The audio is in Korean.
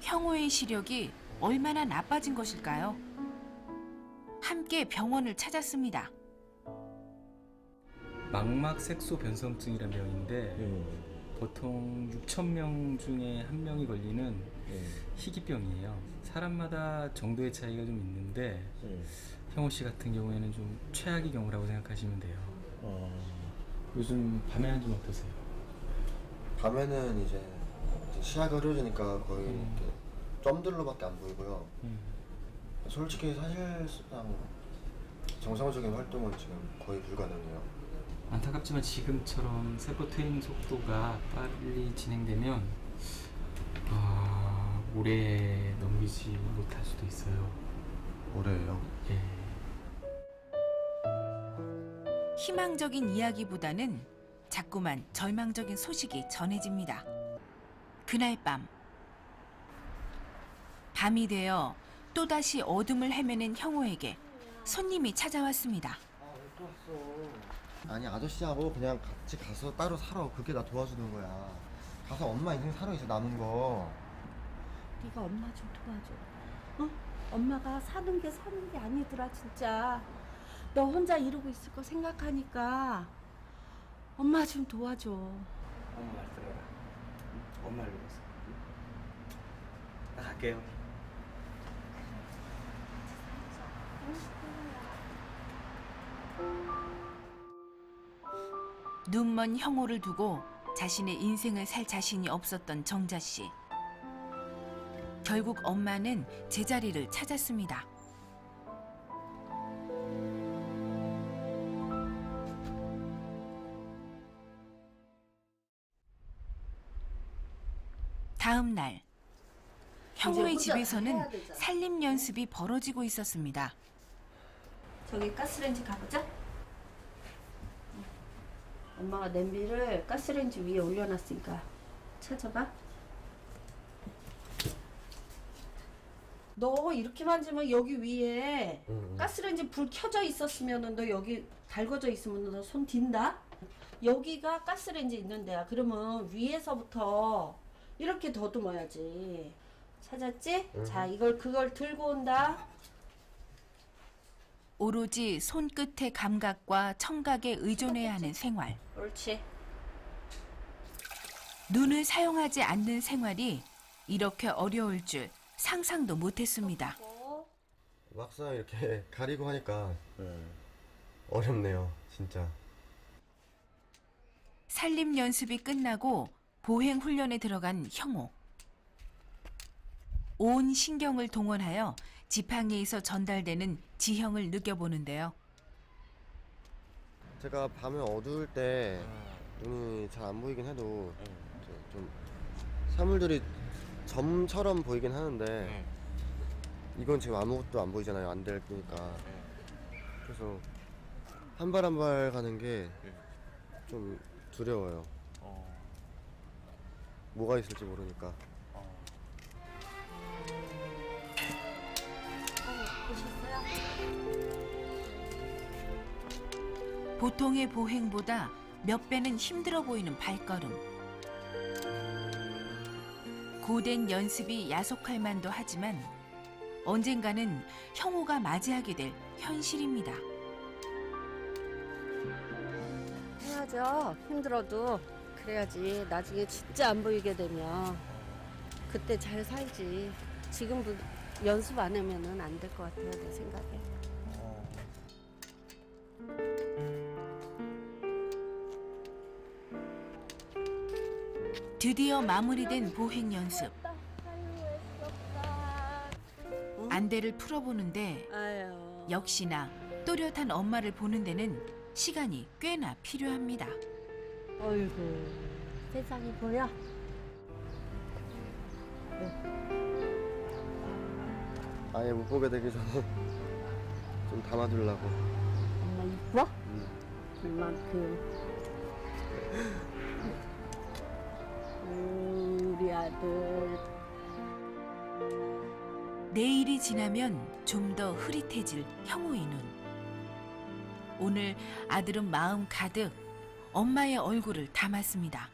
형호의 시력이 얼마나 나빠진 것일까요? 함께 병원을 찾았습니다. 망막 색소 변성증이라는 병인데 보통 6천 명 중에 한 명이 걸리는 희귀병이에요. 사람마다 정도의 차이가 좀 있는데 형호 씨 같은 경우에는 좀 최악의 경우라고 생각하시면 돼요. 요즘 밤에는 좀 어떠세요? 밤에는 이제, 이제 시야가 흐려지니까 거의 음. 이렇게 점들로밖에 안 보이고요. 음. 솔직히 사실상 정상적인 활동은 지금 거의 불가능해요. 안타깝지만 지금처럼 세포 퇴행 속도가 빨리 진행되면 아, 오래 넘기지 못할 수도 있어요. 올해예요. 예. 희망적인 이야기보다는 자꾸만 절망적인 소식이 전해집니다. 그날 밤 밤이 되어 또다시 어둠을 헤매는 형호에게 손님이 찾아왔습니다. 아니 아저씨하고 그냥 같이 가서 따로 살아. 그게 나 도와주는 거야. 가서 엄마 인생 살아 있어 남은 거. 네가 엄마 좀 도와줘. 어? 엄마가 사는 게 사는 게 아니더라 진짜. 너 혼자 이러고 있을 거 생각하니까 엄마 좀 도와줘. 엄마 말 들어라. 엄마를 위해서. 나 갈게요. 눈먼 형호를 두고 자신의 인생을 살 자신이 없었던 정자 씨. 결국 엄마는 제자리를 찾았습니다. 다음 날다 집에서는. 살림 연습이 벌어지고 있었습니다. 저기 가스레인지 가보자. 엄마가 냄비를 가스레인지 위에 올려놨으니까 찾아봐. 너 이렇게 만지면 여기 위에 가스레인지 불 켜져 있었으면은 너 여기 달궈져 있으면 너 손 딘다. 여기가 가스레인지 있는 데야. 그러면 위에서부터 이렇게 더듬어야지. 찾았지? 자, 이걸 그걸 들고 온다. 오로지 손끝의 감각과 청각에 의존해야 하는 생활. 옳지. 눈을 사용하지 않는 생활이 이렇게 어려울 줄 상상도 못했습니다. 막상 이렇게 가리고 하니까 어렵네요, 진짜. 살림 연습이 끝나고 보행 훈련에 들어간 형호. 온 신경을 동원하여 지팡이에서 전달되는 지형을 느껴보는데요. 제가 밤에 어두울 때 눈이 잘 안 보이긴 해도 좀 사물들이 점처럼 보이긴 하는데 이건 지금 아무것도 안 보이잖아요. 안 될 거니까. 그래서 한 발 한 발 가는 게 좀 두려워요. 뭐가 있을지 모르니까. 보통의 보행보다 몇 배는 힘들어 보이는 발걸음. 고된 연습이 야속할 만도 하지만 언젠가는 형호가 맞이하게 될 현실입니다. 해야죠. 힘들어도 그래야지 나중에 진짜 안 보이게 되면 그때 잘 살지. 지금도 연습 안 하면은 안 될 것 같아요 내 생각에. 드디어 마무리된 보행 연습. 안대를 풀어보는데 아유. 역시나 또렷한 엄마를 보는 데는 시간이 꽤나 필요합니다. 어이구 세상이 보여. 아예 못 보게 되기 전에 좀 담아두려고. 엄마 이뻐? 음. 이만큼. 음, 우리 아들. 내일이 지나면 좀 더 흐릿해질 형호의 눈. 오늘 아들은 마음 가득 엄마의 얼굴을 담았습니다.